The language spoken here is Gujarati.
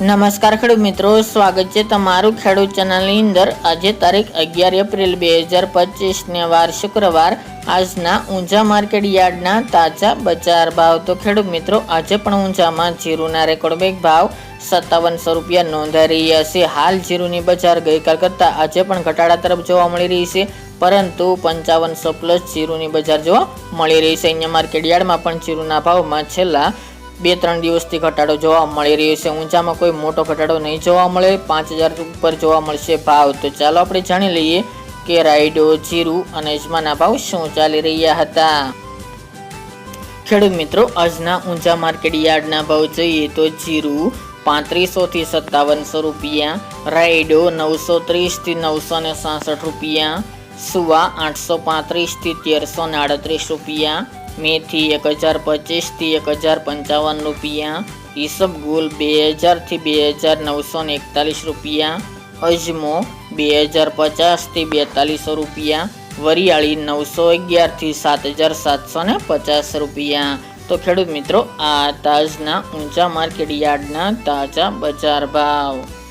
નમસ્કાર ખેડૂત મિત્રો, સ્વાગત છે તમારું ખેડૂત ચેનલની અંદર. આજે તારીખ અગિયાર એપ્રિલ બે હજાર પચીસને વાર શુક્રવાર. આજના ઊંઝા માર્કેટ યાર્ડના તાજા બજાર ભાવ. તો ખેડૂત મિત્રો, આજે પણ ઊંઝામાં જીરુના રેકોર્ડ બેગ ભાવ સત્તાવનસો રૂપિયા નોંધાઈ રહ્યા છે. હાલ જીરુની બજાર ગઈકાલ કરતાં આજે પણ ઘટાડા તરફ જોવા મળી રહી છે. પરંતુ પંચાવનસો પ્લસ જીરુની બજાર જોવા મળી રહી છે. અહીંયા માર્કેટ યાર્ડમાં પણ જીરુના ભાવમાં છેલ્લા બે ત્રણ દિવસથી ઘટાડો જોવા મળી રહ્યો છે. ઊંચામાં કોઈ મોટો ઘટાડો નહીં જોવા મળે. પાંચ હજાર ઉપર જોવા મળશે ભાવ. તો ચાલો આપણે જાણી લઈએ કે રાયડો, જીરું અને અજમાના ભાવ શું ચાલી રહ્યા હતા. ખેડૂત મિત્રો, આજના ઊંચા માર્કેટ યાર્ડના ભાવ જોઈએ તો જીરું પાંત્રીસો થી સત્તાવનસો રૂપિયા, રાયડો નવસો ત્રીસથી નવસો ને સાસઠ રૂપિયા, સુવા આઠસો પાંત્રીસથી તેરસો ને આડત્રીસ રૂપિયા મેથી એક હજાર પચીસથી એક હજાર પંચાવન રૂપિયા. ઈસબગુલ બે હજારથી બે હજાર નવસો ને એકતાલીસ રૂપિયા. અજમો બે હજાર પચાસથી બેતાલીસો રૂપિયા. વરિયાળી નવસો અગિયારથી સાત હજાર સાતસો ને પચાસ રૂપિયા. તો ખેડૂત મિત્રો, આ તાજના ઊંચા માર્કેટ યાર્ડના તાજા બજાર ભાવ.